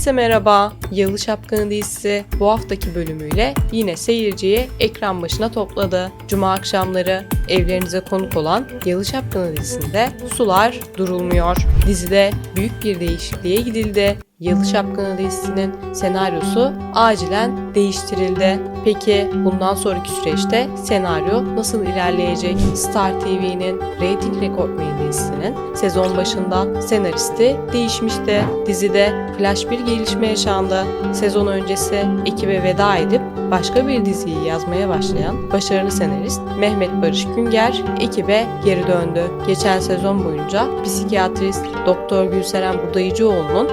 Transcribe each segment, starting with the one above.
Herkese merhaba. Yalı Şapkını dizisi bu haftaki bölümüyle yine seyirciyi ekran başına topladı. Cuma akşamları evlerinize konuk olan Yalı Şapkını dizisinde sular durulmuyor. Dizide büyük bir değişikliğe gidildi. Yalı Şapkını dizisinin senaryosu acilen değiştirildi. Peki bundan sonraki süreçte senaryo nasıl ilerleyecek? Star TV'nin reyting rekortmeni dizisinin sezon başında senaristi değişmişti. Dizide flash bir gelişme yaşandı. Sezon öncesi ekibe veda edip başka bir diziyi yazmaya başlayan başarılı senarist Mehmet Barış Günger ekibe geri döndü. Geçen sezon boyunca psikiyatrist Doktor Gülseren Budayıcıoğlu'nun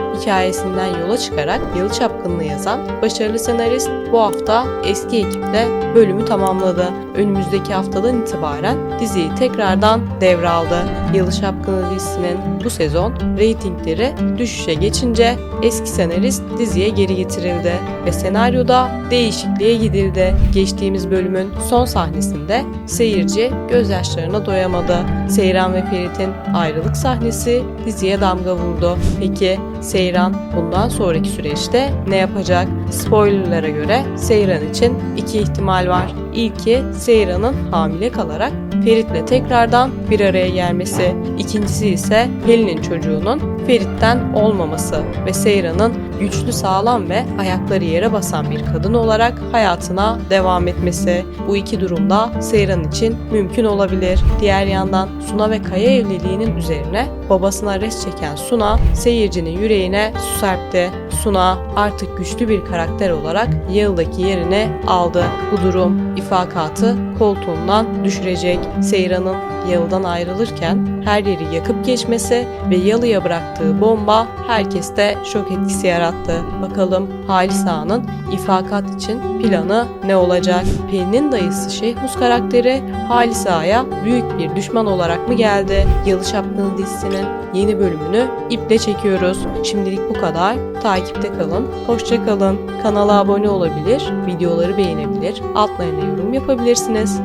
hikayesinden yola çıkarak Yalı Çapkını'nı yazan başarılı senarist bu hafta eski ekiple bölümü tamamladı. Önümüzdeki haftadan itibaren diziyi tekrardan devraldı. Yalı Şapkını dizisinin bu sezon reytingleri düşüşe geçince eski senarist diziye geri getirildi ve senaryoda değişikliğe gidildi. Geçtiğimiz bölümün son sahnesinde seyirci gözyaşlarına doyamadı. Seyran ve Ferit'in ayrılık sahnesi diziye damga vurdu. Peki Seyran bundan sonraki süreçte ne yapacak? Spoilerlara göre Seyran için iki ihtimal var. İlki Seyran'ın hamile kalarak Ferit'le tekrardan bir araya gelmesi. İkincisi ise Pelin'in çocuğunun Ferit'ten olmaması ve Seyran'ın güçlü, sağlam ve ayakları yere basan bir kadın olarak hayatına devam etmesi. Bu iki durumda Seyran için mümkün olabilir. Diğer yandan Suna ve Kaya evliliğinin üzerine babasına res çeken Suna seyircinin yüreğine su serpti. Suna artık güçlü bir karakter olarak Yağıl'daki yerini aldı. Bu durum ifakatı koltuğundan düşürecek. Seyran'ın Yalı'dan ayrılırken her yeri yakıp geçmesi ve Yalı'ya bıraktığı bomba herkeste şok etkisi yarattı. Bakalım Halis Ağa'nın ifakat için planı ne olacak? Pelin'in dayısı Şehmus karakteri Halis Ağa'ya büyük bir düşman olarak mı geldi? Yalı Şapkını dizisinin yeni bölümünü iple çekiyoruz. Şimdilik bu kadar. Takipte kalın. Hoşça kalın. Kanala abone olabilir, videoları beğenebilir, altlarına yorum yapabilirsiniz.